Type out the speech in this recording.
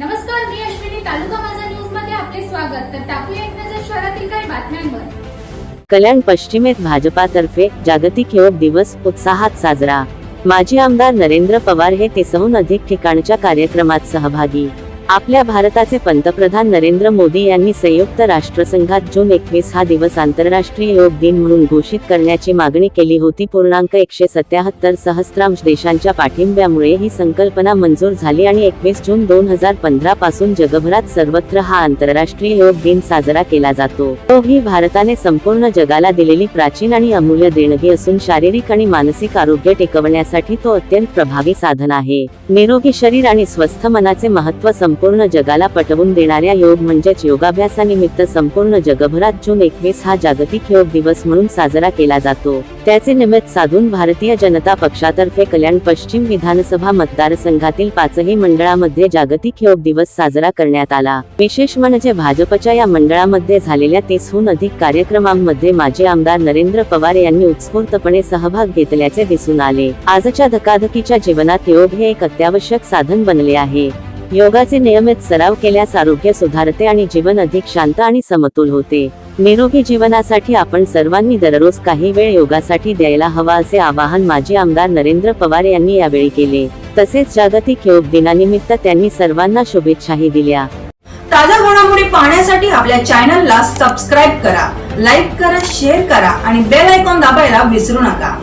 नमस्कार मी अश्विनी. तालुका माझा न्यूजमध्ये आपले स्वागत. तर टाकूया एक नजर शहरातील काही बातम्यांवर. कल्याण पश्चिमेत भाजपातर्फे जागतिक योग दिवस उत्साहात साजरा. माजी आमदार नरेंद्र पवार हे तेसहून अधिक ठिकाणच्या कार्यक्रमात सहभागी. आपल्या भारताचे पंतप्रधान नरेंद्र मोदी यांनी संयुक्त राष्ट्रसंघात जून एकवीस हा दिवस आंतरराष्ट्रीय योग दिन म्हणून घोषित करण्याची मागणी केली होती. पूर्णांक एकशे सत्याहत्तर सहस्त्रांश देशांच्या पाठिंब्यामुळे ही संकल्पना मंजूर झाली आणि एकवीस जून दोन हजार पंधरा पासून जगभरात सर्वत्र हा आंतरराष्ट्रीय योग दिन साजरा केला जातो. तो ही भारताने संपूर्ण जगाला दिलेली प्राचीन आणि अमूल्य देणगी असून शारीरिक आणि मानसिक आरोग्य टिकवण्यासाठी तो अत्यंत प्रभावी साधन आहे. निरोगी शरीर आणि स्वस्थ मनाचे महत्त्व संपूर्ण जगाला पटवून देणाऱ्या योग म्हणजेच योगाभ्यासानिमित्त संपूर्ण जगभरात जून एकवीस हा जागतिक योग दिवस म्हणून साजरा केला जातो. त्याचे निमित्त साधून भारतीय जनता पक्षातर्फे कल्याण पश्चिम विधानसभा मतदारसंघातील पाचही मंडळामध्ये जागतिक योग दिवस साजरा करण्यात आला. विशेष म्हणजे भाजपच्या या मंडळामध्ये झालेल्या तीसहून अधिक कार्यक्रमांमध्ये माजी आमदार नरेंद्र पवार यांनी उत्स्फूर्तपणे सहभाग घेतल्याचे दिसून आले. आजच्या धकाधकीच्या जीवनात योग हे एक अत्यावश्यक साधन बनले आहे. योगाचे नियमित सराव केल्यास आरोग्य सुधारते आणि जीवन अधिक शांत आणि समतोल होते. निरोगी जीवनासाठी आपण सर्वांनी दररोज काही वेळ योगासाठी द्यायला हवा असे आवाहन माजी आमदार नरेंद्र पवार यांनी यावेळी केले. तसेच जागतिक योग दिनानिमित्त त्यांनी सर्वांना शुभेच्छाही दिल्या. ताज्या घडामोडी पाहण्यासाठी आपल्या चॅनलला सबस्क्राईब करा लाईक करा शेअर करा आणि बेल आयकॉन दाबायला विसरू नका.